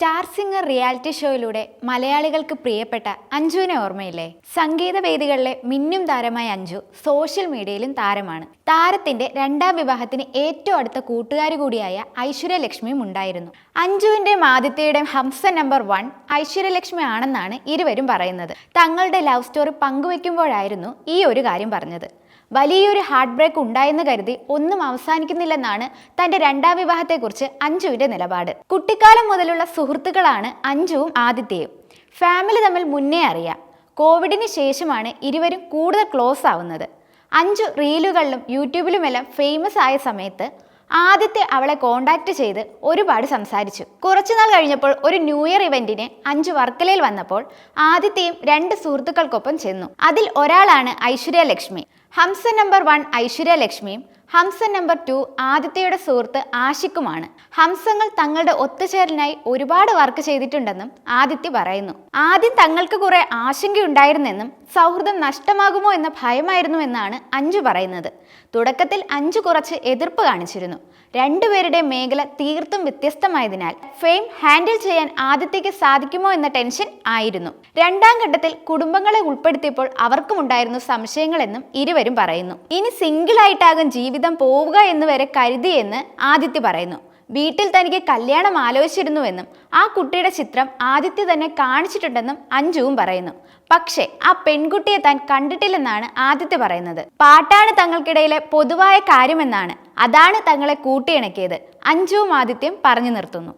Star singer reality ഷോയിലൂടെ മലയാളികൾക്ക് പ്രിയപ്പെട്ട അഞ്ജുവിനെ ഓർമ്മയില്ലേ? സംഗീത വേദികളിലെ മിന്നും താരമായ അഞ്ജു സോഷ്യൽ മീഡിയയിലും താരമാണ്. താരത്തിന്റെ രണ്ടാം വിവാഹത്തിന് ഏറ്റവും അടുത്ത കൂട്ടുകാരി കൂടിയായ ഐശ്വര്യലക്ഷ്മിയും ഉണ്ടായിരുന്നു. അഞ്ജുവിന്റെ ആദിത്യയുടെയും ഹംസ നമ്പർ വൺ ഐശ്വര്യലക്ഷ്മി ആണെന്നാണ് ഇരുവരും പറയുന്നത്. തങ്ങളുടെ ലവ് സ്റ്റോറി പങ്കുവെക്കുമ്പോഴായിരുന്നു ഈ ഒരു കാര്യം പറഞ്ഞത്. വലിയൊരു ഹാർട്ട് ബ്രേക്ക് ഉണ്ടായെന്ന് കരുതി ഒന്നും അവസാനിക്കുന്നില്ലെന്നാണ് തന്റെ രണ്ടാം വിവാഹത്തെക്കുറിച്ച് അഞ്ജുവിന്റെ നിലപാട്. കുട്ടിക്കാലം മുതലുള്ള സുഹൃത്തുക്കളാണ് അഞ്ജുവും ആദിത്യയും. ഫാമിലി തമ്മിൽ മുന്നേ അറിയാം. കോവിഡിന് ശേഷമാണ് ഇരുവരും കൂടുതൽ ക്ലോസ് ആവുന്നത്. അഞ്ചു റീലുകളിലും യൂട്യൂബിലുമെല്ലാം ഫേമസ് ആയ സമയത്ത് ആദ്യത്തെ അവളെ കോണ്ടാക്ട് ചെയ്ത് ഒരുപാട് സംസാരിച്ചു. കുറച്ചുനാൾ കഴിഞ്ഞപ്പോൾ ഒരു ന്യൂ ഇയർ ഇവന്റിന് അഞ്ച് വർക്കലയിൽ വന്നപ്പോൾ ആദ്യത്തെയും രണ്ട് സുഹൃത്തുക്കൾക്കൊപ്പം ചെന്നു. അതിൽ ഒരാളാണ് ഐശ്വര്യ ലക്ഷ്മി. ഹംസ നമ്പർ വൺ ഐശ്വര്യ ലക്ഷ്മിയും ഹംസ നമ്പർ ടു ആദിത്യയുടെ സുഹൃത്ത് ആഷിക്കുമാണ് ഹംസങ്ങൾ തങ്ങളുടെ ഒത്തുചേരലിനായി ഒരുപാട് വർക്ക് ചെയ്തിട്ടുണ്ടെന്നും ആദിത്യ പറയുന്നു. ആദ്യം തങ്ങൾക്ക് കുറെ ആശങ്കയുണ്ടായിരുന്നെന്നും സൗഹൃദം നഷ്ടമാകുമോ എന്ന ഭയമായിരുന്നു എന്നാണ് അഞ്ചു പറയുന്നത്. തുടക്കത്തിൽ അഞ്ചു കുറച്ച് എതിർപ്പ് കാണിച്ചിരുന്നു. രണ്ടുപേരുടെ മേഖല തീർത്തും വ്യത്യസ്തമായതിനാൽ ഫെയിം ഹാൻഡിൽ ചെയ്യാൻ ആദിത്യക്ക് സാധിക്കുമോ എന്ന ടെൻഷൻ ആയിരുന്നു. രണ്ടാം ഘട്ടത്തിൽ കുടുംബങ്ങളെ ഉൾപ്പെടുത്തിയപ്പോൾ അവർക്കുമുണ്ടായിരുന്നു സംശയങ്ങളെന്നും ഇരുവരും പറയുന്നു. ഇനി സിംഗിൾ ആയിട്ടാകും ജീവിതം പോവുക എന്ന് വരെ കരുതിയെന്ന് ആദിത്യ പറയുന്നു. വീട്ടിൽ തനിക്ക് കല്യാണം ആലോചിച്ചിരുന്നുവെന്നും ആ കുട്ടിയുടെ ചിത്രം ആദിത്യ തന്നെ കാണിച്ചിട്ടുണ്ടെന്നും അഞ്ജുവും പറയുന്നു. പക്ഷേ ആ പെൺകുട്ടിയെ താൻ കണ്ടിട്ടില്ലെന്നാണ് ആദിത്യ പറയുന്നത്. പാട്ടാണ് തങ്ങൾക്കിടയിലെ പൊതുവായ കാര്യമെന്നാണ്. അതാണ് തങ്ങളെ കൂട്ടിയിണക്കിയത്. അഞ്ജുവും ആദിത്യം പറഞ്ഞു നിർത്തുന്നു.